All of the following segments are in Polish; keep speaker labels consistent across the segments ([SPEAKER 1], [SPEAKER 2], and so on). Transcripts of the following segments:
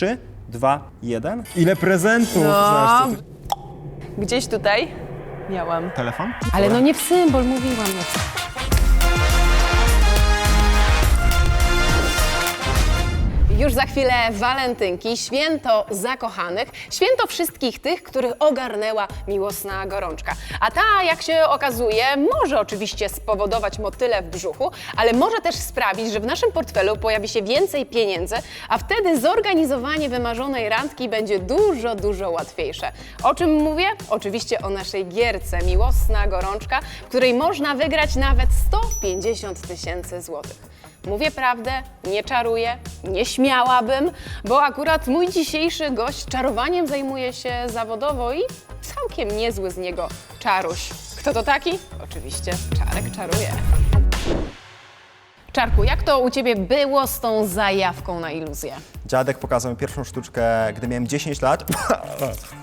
[SPEAKER 1] 3, 2, 1. Ile prezentów!
[SPEAKER 2] No.
[SPEAKER 1] Znasz, co tu-
[SPEAKER 2] Gdzieś tutaj miałam.
[SPEAKER 1] Telefon?
[SPEAKER 2] Ale no nie w symbol, mówiłam. No. Już za chwilę walentynki, święto zakochanych, święto wszystkich tych, których ogarnęła miłosna gorączka. A ta, jak się okazuje, może oczywiście spowodować motyle w brzuchu, ale może też sprawić, że w naszym portfelu pojawi się więcej pieniędzy, a wtedy zorganizowanie wymarzonej randki będzie dużo, dużo łatwiejsze. O czym mówię? Oczywiście o naszej gierce Miłosna Gorączka, w której można wygrać nawet 150 tysięcy złotych. Mówię prawdę, nie czaruję, nie śmiałabym, bo akurat mój dzisiejszy gość czarowaniem zajmuje się zawodowo i całkiem niezły z niego czaruś. Kto to taki? Oczywiście Czarek czaruje. Czarku, jak to u ciebie było z tą zajawką na iluzję?
[SPEAKER 1] Dziadek pokazał mi pierwszą sztuczkę, gdy miałem 10 lat.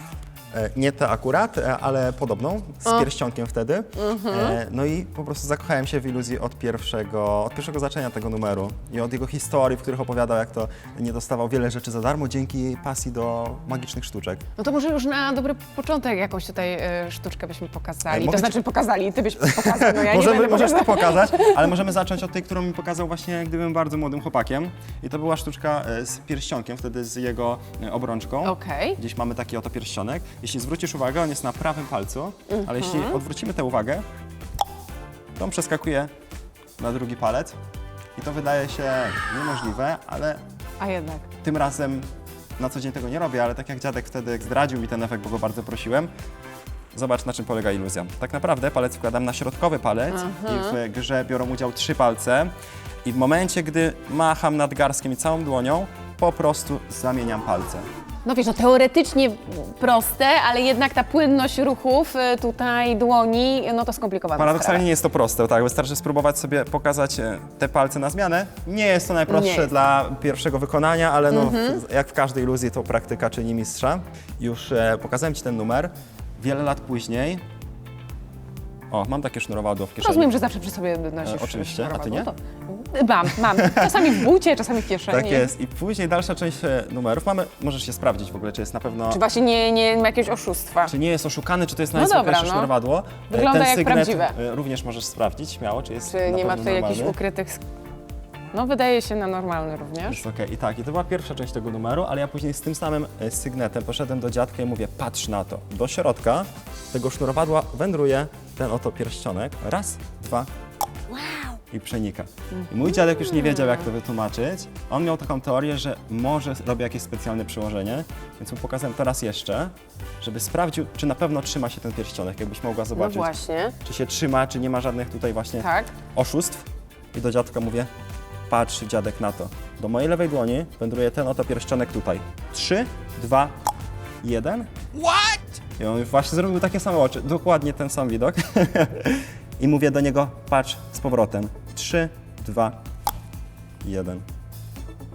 [SPEAKER 1] E, Nie tę akurat, e, ale podobną, z pierścionkiem wtedy. E, No i po prostu zakochałem się w iluzji od pierwszego, od pierwszego zaczęcia tego numeru i od jego historii, w których opowiadał, jak to nie dostawał wiele rzeczy za darmo dzięki pasji do magicznych sztuczek.
[SPEAKER 2] No to może już na dobry początek jakąś tutaj sztuczkę byśmy pokazali.
[SPEAKER 1] E,
[SPEAKER 2] To
[SPEAKER 1] mogę
[SPEAKER 2] znaczy pokazali, ty byś pokazał, no ja nie
[SPEAKER 1] możemy,
[SPEAKER 2] będę
[SPEAKER 1] możesz to
[SPEAKER 2] pokazać.
[SPEAKER 1] ale możemy zacząć od tej, którą mi pokazał właśnie, gdy byłem bardzo młodym chłopakiem. I to była sztuczka z pierścionkiem, wtedy z jego obrączką.
[SPEAKER 2] Okej.
[SPEAKER 1] Gdzieś mamy taki oto pierścionek. Jeśli zwrócisz uwagę, on jest na prawym palcu, ale jeśli
[SPEAKER 2] Mhm.
[SPEAKER 1] odwrócimy tę uwagę, to on przeskakuje na drugi palec. I to wydaje się niemożliwe, ale
[SPEAKER 2] A jednak.
[SPEAKER 1] tym razem na co dzień tego nie robię, ale tak jak dziadek wtedy zdradził mi ten efekt, bo go bardzo prosiłem, zobacz na czym polega iluzja. Tak naprawdę palec wkładam na środkowy palec i w grze biorą udział trzy palce i w momencie, gdy macham nadgarstkiem i całą dłonią, po prostu zamieniam palce.
[SPEAKER 2] No wiesz, no teoretycznie proste, ale jednak ta płynność ruchów y, tutaj dłoni, no to skomplikowana
[SPEAKER 1] Paradoksalnie nie jest to proste, tak? Wystarczy spróbować sobie pokazać e, te palce na zmianę. Nie jest to
[SPEAKER 2] Nie
[SPEAKER 1] najprostsze
[SPEAKER 2] jest. Mhm.
[SPEAKER 1] dla pierwszego wykonania, ale no, w, jak w każdej iluzji to praktyka czyni mistrza. Już e, pokazałem Ci ten numer. Wiele lat później... O, mam takie sznurowadło w kieszeni.
[SPEAKER 2] Rozumiem, że zawsze przy sobie nosisz
[SPEAKER 1] E, oczywiście, a ty nie?
[SPEAKER 2] To- Mam, mam. Czasami w bucie, czasami w kieszeni.
[SPEAKER 1] Tak jest. I później dalsza część e, numerów mamy, możesz się sprawdzić w ogóle, czy jest na pewno...
[SPEAKER 2] Czy właśnie nie, nie ma jakiegoś oszustwa?
[SPEAKER 1] Czy nie jest oszukany, czy to jest
[SPEAKER 2] No
[SPEAKER 1] najsłabsze
[SPEAKER 2] dobra, no.
[SPEAKER 1] sznurowadło. E,
[SPEAKER 2] Wygląda
[SPEAKER 1] Ten
[SPEAKER 2] jak
[SPEAKER 1] sygnet,
[SPEAKER 2] prawdziwe.
[SPEAKER 1] e, Również możesz sprawdzić śmiało, czy jest
[SPEAKER 2] Czy
[SPEAKER 1] na
[SPEAKER 2] nie ma
[SPEAKER 1] pewno
[SPEAKER 2] tutaj jakichś
[SPEAKER 1] normalny.
[SPEAKER 2] ukrytych... sk- No wydaje się na normalny również.
[SPEAKER 1] Jest okej. I tak, i to była pierwsza część tego numeru, ale ja później z tym samym e, sygnetem poszedłem do dziadka i mówię, patrz na to. Do środka tego sznurowadła wędruje ten oto pierścionek. Raz, dwa i przenika. I mój dziadek już nie wiedział, jak to wytłumaczyć. On miał taką teorię, że może robi jakieś specjalne przyłożenie, więc mu pokazałem to raz jeszcze, żeby sprawdził, czy na pewno trzyma się ten pierścionek, jakbyś mogła
[SPEAKER 2] No
[SPEAKER 1] zobaczyć,
[SPEAKER 2] właśnie,
[SPEAKER 1] czy się trzyma, czy nie ma żadnych tutaj właśnie
[SPEAKER 2] tak.
[SPEAKER 1] oszustw i do dziadka mówię, patrz dziadek na to. Do mojej lewej dłoni wędruje ten oto pierścionek tutaj. Trzy, dwa, jeden. What? I on właśnie zrobił takie same oczy, dokładnie ten sam widok. I mówię do niego, patrz z powrotem. Trzy, dwa, jeden.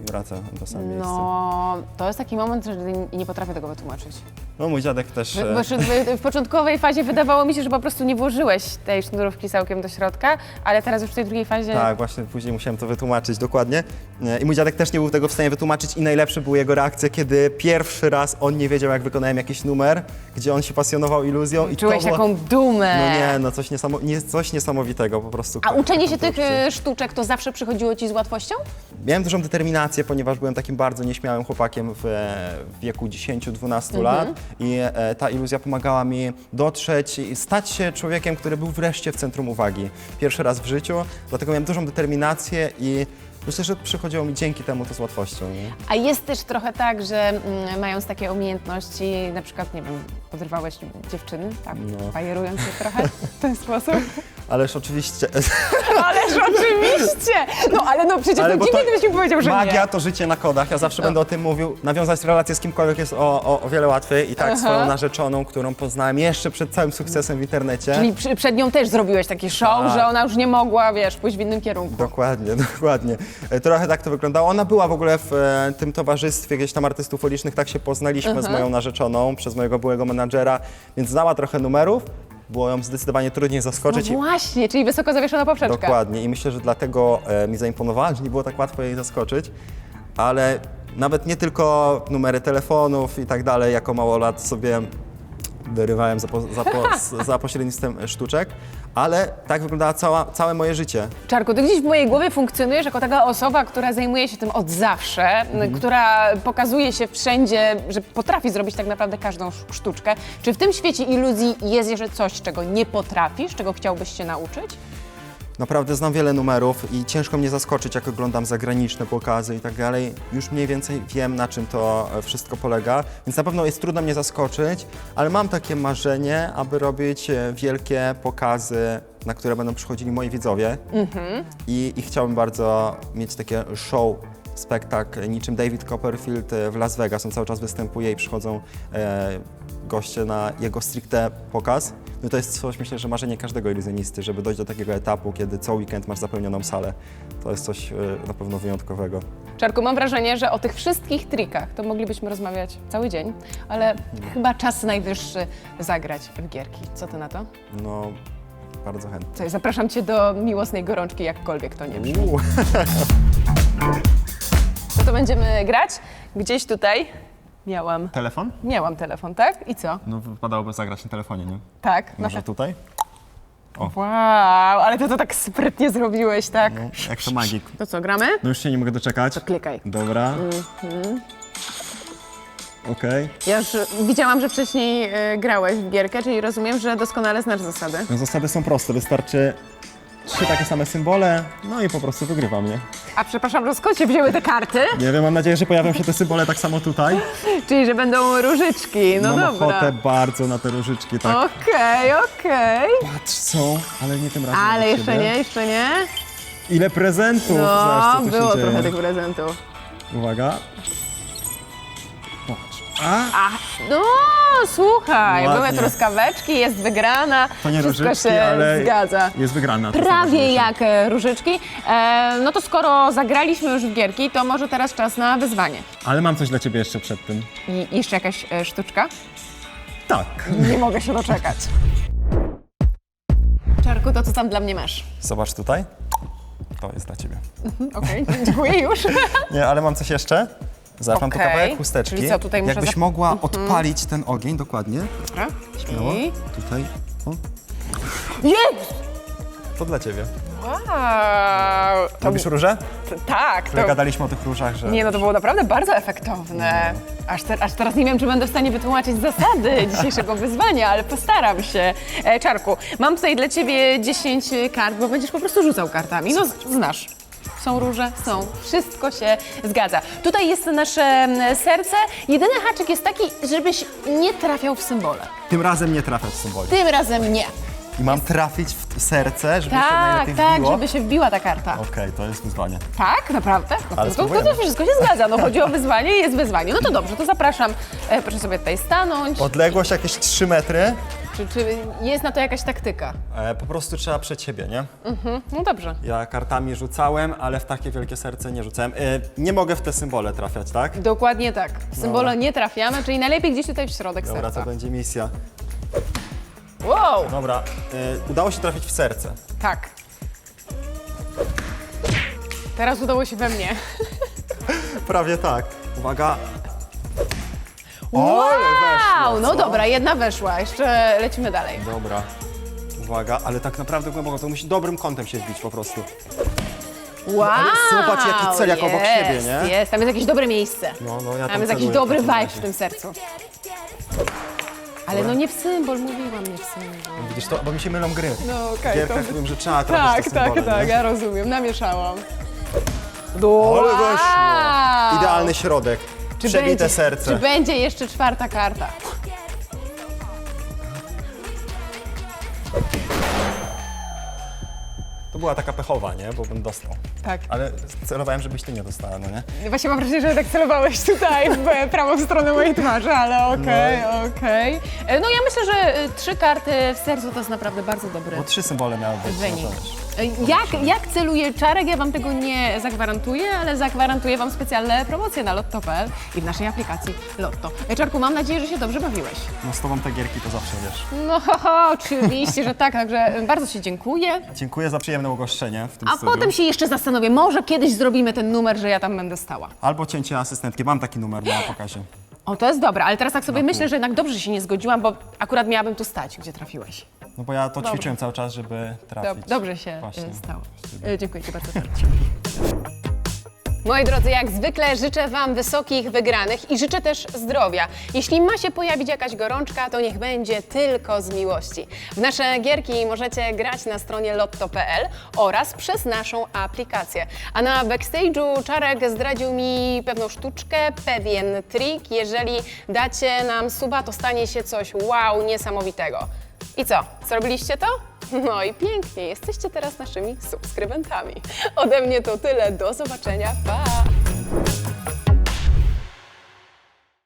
[SPEAKER 1] I wraca do samego miejsca.
[SPEAKER 2] No, to jest taki moment, że nie potrafię tego wytłumaczyć.
[SPEAKER 1] No mój dziadek też...
[SPEAKER 2] W,
[SPEAKER 1] e,
[SPEAKER 2] w, w początkowej fazie wydawało mi się, że po prostu nie włożyłeś tej sznurówki całkiem do środka, ale teraz już w tej drugiej fazie...
[SPEAKER 1] Tak, właśnie później musiałem to wytłumaczyć dokładnie. E, I mój dziadek też nie był tego w stanie wytłumaczyć i najlepsze były jego reakcje, kiedy pierwszy raz on nie wiedział, jak wykonałem jakiś numer, gdzie on się pasjonował iluzją i
[SPEAKER 2] Czułeś
[SPEAKER 1] to było...
[SPEAKER 2] taką dumę.
[SPEAKER 1] No nie, no coś, niesamo... nie, coś niesamowitego po prostu.
[SPEAKER 2] A uczenie się tych e, sztuczek to zawsze przychodziło ci z łatwością?
[SPEAKER 1] Miałem dużą determinację, ponieważ byłem takim bardzo nieśmiałym chłopakiem w, e, w wieku 10-12 lat i e, ta iluzja pomagała mi dotrzeć i stać się człowiekiem, który był wreszcie w centrum uwagi. Pierwszy raz w życiu, dlatego miałem dużą determinację i myślę, że przychodziło mi dzięki temu to z łatwością. Nie?
[SPEAKER 2] A jest też trochę tak, że mm, mając takie umiejętności, na przykład, nie wiem, podrywałeś dziewczyny, tak,
[SPEAKER 1] No.
[SPEAKER 2] bajerując je trochę w ten sposób?
[SPEAKER 1] Ależ oczywiście.
[SPEAKER 2] Ależ oczywiście! No ale no przecież
[SPEAKER 1] Ale
[SPEAKER 2] to
[SPEAKER 1] bo
[SPEAKER 2] dziwnie,
[SPEAKER 1] to
[SPEAKER 2] gdybyś mi powiedział, że
[SPEAKER 1] Magia
[SPEAKER 2] nie.
[SPEAKER 1] to życie na kodach. Ja zawsze będę o tym mówił. Nawiązać relację z kimkolwiek jest o, o, o wiele łatwiej. I tak swoją narzeczoną, którą poznałem jeszcze przed całym sukcesem w internecie.
[SPEAKER 2] Czyli przy, przed nią też zrobiłeś taki show,
[SPEAKER 1] Tak.
[SPEAKER 2] że ona już nie mogła, wiesz, pójść w innym kierunku.
[SPEAKER 1] Dokładnie, dokładnie. E, Trochę tak to wyglądało. Ona była w ogóle w e, tym towarzystwie gdzieś tam artystów ulicznych, tak się poznaliśmy z moją narzeczoną przez mojego byłego menadżera, więc znała trochę numerów. Było ją zdecydowanie trudniej
[SPEAKER 2] No
[SPEAKER 1] zaskoczyć. i-
[SPEAKER 2] właśnie, czyli wysoko zawieszona poprzeczka.
[SPEAKER 1] Dokładnie i myślę, że dlatego e, mi zaimponowała, że nie było tak łatwo jej zaskoczyć, ale Nawet nie tylko numery telefonów i tak dalej, jako małolat sobie wyrywałem za, po, za, po, za pośrednictwem sztuczek, ale tak wyglądało cała, całe moje życie.
[SPEAKER 2] Czarku, ty gdzieś w mojej głowie funkcjonujesz jako taka osoba, która zajmuje się tym od zawsze, m, która pokazuje się wszędzie, że potrafi zrobić tak naprawdę każdą sz- sztuczkę. Czy w tym świecie iluzji jest jeszcze coś, czego nie potrafisz, czego chciałbyś się nauczyć?
[SPEAKER 1] Naprawdę znam wiele numerów i ciężko mnie zaskoczyć, jak oglądam zagraniczne pokazy i tak dalej. Już mniej więcej wiem, na czym to wszystko polega, więc na pewno jest trudno mnie zaskoczyć, ale mam takie marzenie, aby robić e, wielkie pokazy, na które będą przychodzili moi widzowie. I, I chciałbym bardzo mieć takie show, spektakl, niczym David Copperfield w Las Vegas. On cały czas występuje i przychodzą e, goście na jego stricte pokaz. No to jest coś, myślę, że marzenie każdego iluzjonisty, żeby dojść do takiego etapu, kiedy co weekend masz zapełnioną salę. To jest coś e, na pewno wyjątkowego.
[SPEAKER 2] Czarku, mam wrażenie, że o tych wszystkich trikach to moglibyśmy rozmawiać cały dzień, ale chyba czas najwyższy zagrać w gierki. Co ty na to?
[SPEAKER 1] No, bardzo chętnie.
[SPEAKER 2] Co, zapraszam cię do miłosnej gorączki, jakkolwiek to nie brzmi. No to będziemy grać. Gdzieś tutaj miałam,
[SPEAKER 1] Telefon?
[SPEAKER 2] miałam telefon, tak? I co?
[SPEAKER 1] No wypadałoby zagrać na telefonie, nie?
[SPEAKER 2] Tak.
[SPEAKER 1] Może
[SPEAKER 2] na-
[SPEAKER 1] tutaj?
[SPEAKER 2] Wow, ale ty to tak sprytnie zrobiłeś, tak?
[SPEAKER 1] No, jak to magik.
[SPEAKER 2] To co, gramy?
[SPEAKER 1] No już się nie mogę doczekać.
[SPEAKER 2] Klikaj.
[SPEAKER 1] Dobra. Okej.
[SPEAKER 2] Ja już widziałam, że wcześniej e, grałeś w gierkę, czyli rozumiem, że doskonale znasz zasady.
[SPEAKER 1] No zasady są proste, wystarczy trzy takie same symbole, no i po prostu wygrywam, nie?
[SPEAKER 2] A przepraszam, że skąd się wzięły te karty?
[SPEAKER 1] Nie wiem, mam nadzieję, że pojawią się te symbole tak samo tutaj.
[SPEAKER 2] Czyli, że będą różyczki. No
[SPEAKER 1] mam
[SPEAKER 2] dobra.
[SPEAKER 1] ochotę bardzo na te różyczki, tak.
[SPEAKER 2] Okej, okej.
[SPEAKER 1] Patrz, są, ale nie tym razem.
[SPEAKER 2] Ale
[SPEAKER 1] od
[SPEAKER 2] jeszcze nie, jeszcze nie.
[SPEAKER 1] Ile prezentów! Zobacz,
[SPEAKER 2] No,
[SPEAKER 1] co tu
[SPEAKER 2] było
[SPEAKER 1] dzieje.
[SPEAKER 2] trochę tych prezentów.
[SPEAKER 1] Uwaga. A,
[SPEAKER 2] A, no słuchaj,
[SPEAKER 1] Ładnie.
[SPEAKER 2] były truskaweczki, jest wygrana,
[SPEAKER 1] to nie
[SPEAKER 2] wszystko
[SPEAKER 1] różyczki,
[SPEAKER 2] się
[SPEAKER 1] ale
[SPEAKER 2] zgadza.
[SPEAKER 1] jest wygrana. to jest
[SPEAKER 2] Prawie
[SPEAKER 1] najważniejsze.
[SPEAKER 2] jak e, różyczki. E, no to skoro zagraliśmy już w gierki, to może teraz czas na wyzwanie.
[SPEAKER 1] Ale mam coś dla ciebie jeszcze przed tym.
[SPEAKER 2] I jeszcze jakaś e, sztuczka?
[SPEAKER 1] Tak.
[SPEAKER 2] Nie mogę się doczekać. Czarku, to co tam dla mnie masz?
[SPEAKER 1] Zobacz tutaj. To jest dla ciebie.
[SPEAKER 2] Okej, dziękuję już.
[SPEAKER 1] Nie, ale mam coś jeszcze. Zobacz, mam tu
[SPEAKER 2] Okej.
[SPEAKER 1] kawałek chusteczki.
[SPEAKER 2] Czyli co, tutaj muszę
[SPEAKER 1] Jakbyś
[SPEAKER 2] zap-
[SPEAKER 1] mogła odpalić ten ogień, dokładnie.
[SPEAKER 2] Dobra.
[SPEAKER 1] No,
[SPEAKER 2] I...
[SPEAKER 1] tutaj. O,
[SPEAKER 2] Jest!
[SPEAKER 1] to dla ciebie.
[SPEAKER 2] Wow! To,
[SPEAKER 1] Lubisz róże?
[SPEAKER 2] t- tak, to...
[SPEAKER 1] gadaliśmy o tych różach, że...
[SPEAKER 2] Nie, no to było naprawdę bardzo efektowne. Aż, te, aż teraz nie wiem, czy będę w stanie wytłumaczyć zasady dzisiejszego wyzwania, ale postaram się. E, Czarku, mam tutaj dla ciebie 10 kart, bo będziesz po prostu rzucał kartami. No, z- znasz. Są róże? Są. Wszystko się zgadza. Tutaj jest nasze mm, serce. Jedyny haczyk jest taki, żebyś nie trafiał w symbole.
[SPEAKER 1] Tym razem nie trafiać w symboli.
[SPEAKER 2] Tym razem nie.
[SPEAKER 1] I mam trafić w serce, żeby się
[SPEAKER 2] Tak,
[SPEAKER 1] najlepiej
[SPEAKER 2] tak,
[SPEAKER 1] wbiło?
[SPEAKER 2] żeby się wbiła ta karta.
[SPEAKER 1] Okej, to jest wyzwanie.
[SPEAKER 2] Tak, naprawdę? No,
[SPEAKER 1] Ale
[SPEAKER 2] to, to, to
[SPEAKER 1] spróbujemy.
[SPEAKER 2] wszystko się zgadza. No, chodzi o wyzwanie i jest wyzwanie. No to dobrze, to zapraszam. E, proszę sobie tutaj stanąć.
[SPEAKER 1] Odległość jakieś 3 metry.
[SPEAKER 2] Czy, czy jest na to jakaś taktyka?
[SPEAKER 1] E, po prostu trzeba przed siebie, nie?
[SPEAKER 2] No dobrze.
[SPEAKER 1] Ja kartami rzucałem, ale w takie wielkie serce nie rzucałem. E, nie mogę w te symbole trafiać, tak?
[SPEAKER 2] Dokładnie tak. W symbole nie trafiamy, czyli najlepiej gdzieś tutaj w środek
[SPEAKER 1] Dobra,
[SPEAKER 2] serca.
[SPEAKER 1] to będzie misja.
[SPEAKER 2] Wow!
[SPEAKER 1] Dobra, e, udało się trafić w serce.
[SPEAKER 2] Tak. Teraz udało się we mnie.
[SPEAKER 1] Prawie tak. Uwaga.
[SPEAKER 2] Wow!
[SPEAKER 1] Ale weszło,
[SPEAKER 2] no
[SPEAKER 1] co?
[SPEAKER 2] dobra, jedna weszła. Jeszcze lecimy dalej.
[SPEAKER 1] Dobra. Uwaga, ale tak naprawdę głęboko, to musi dobrym kątem się wbić po prostu.
[SPEAKER 2] Wow!
[SPEAKER 1] ale zobacz, jaki cel, jak obok
[SPEAKER 2] jest,
[SPEAKER 1] siebie, nie?
[SPEAKER 2] Jest, tam jest jakieś dobre miejsce.
[SPEAKER 1] No, no, ja tam
[SPEAKER 2] Tam jest jakiś
[SPEAKER 1] celuję
[SPEAKER 2] dobry
[SPEAKER 1] takim
[SPEAKER 2] vibe
[SPEAKER 1] razie.
[SPEAKER 2] w tym sercu. Ale no nie w symbol, mówiłam, nie w symbol.
[SPEAKER 1] Widzisz to, bo mi się mylą gry.
[SPEAKER 2] No
[SPEAKER 1] W
[SPEAKER 2] okej,
[SPEAKER 1] gierkach wiem, że trzeba trafić
[SPEAKER 2] Tak,
[SPEAKER 1] te
[SPEAKER 2] tak,
[SPEAKER 1] symbole,
[SPEAKER 2] tak,
[SPEAKER 1] nie?
[SPEAKER 2] ja rozumiem, namieszałam.
[SPEAKER 1] Ale
[SPEAKER 2] Wow!
[SPEAKER 1] weszło. Idealny środek.
[SPEAKER 2] Czy
[SPEAKER 1] Przebite
[SPEAKER 2] będzie,
[SPEAKER 1] serce.
[SPEAKER 2] Czy będzie jeszcze czwarta karta?
[SPEAKER 1] To była taka pechowa, nie? Bo bym dostał.
[SPEAKER 2] Tak.
[SPEAKER 1] Ale celowałem, żebyś ty nie dostała, no nie?
[SPEAKER 2] Właśnie mam wrażenie, że tak celowałeś tutaj w prawą stronę mojej twarzy, ale okej, okej. E, No ja myślę, że y, trzy karty w sercu to jest naprawdę bardzo dobry
[SPEAKER 1] Bo trzy symbole miały być.
[SPEAKER 2] wynik.
[SPEAKER 1] no to wiesz.
[SPEAKER 2] Jak, jak celuje Czarek, ja Wam tego nie zagwarantuję, ale zagwarantuję Wam specjalne promocje na lotto.pl i w naszej aplikacji Lotto. E, Czarku, mam nadzieję, że się dobrze bawiłeś.
[SPEAKER 1] No z tobą te gierki to zawsze wiesz.
[SPEAKER 2] No haha, oczywiście, że tak, także bardzo Ci dziękuję.
[SPEAKER 1] Dziękuję za przyjemne ugoszczenie w tym
[SPEAKER 2] A
[SPEAKER 1] studiu.
[SPEAKER 2] potem się jeszcze zastanowię, może kiedyś zrobimy ten numer, że ja tam będę stała.
[SPEAKER 1] Albo cięcie asystentki. Mam taki numer na pokazie.
[SPEAKER 2] O, to jest dobre, ale teraz tak sobie myślę, że jednak dobrze że się nie zgodziłam, bo akurat miałabym tu stać, gdzie trafiłeś.
[SPEAKER 1] No bo ja to ćwiczyłem cały czas, żeby trafić.
[SPEAKER 2] Dob- dobrze się
[SPEAKER 1] Właśnie.
[SPEAKER 2] e, stało. E, Dziękuję Ci bardzo. Moi drodzy, jak zwykle życzę Wam wysokich wygranych i życzę też zdrowia. Jeśli ma się pojawić jakaś gorączka, to niech będzie tylko z miłości. W nasze gierki możecie grać na stronie lotto.pl oraz przez naszą aplikację. A na backstage'u Czarek zdradził mi pewną sztuczkę, pewien trik. Jeżeli dacie nam suba, to stanie się coś wow, niesamowitego. I co? Zrobiliście to? No i pięknie, jesteście teraz naszymi subskrybentami. Ode mnie to tyle, do zobaczenia, pa!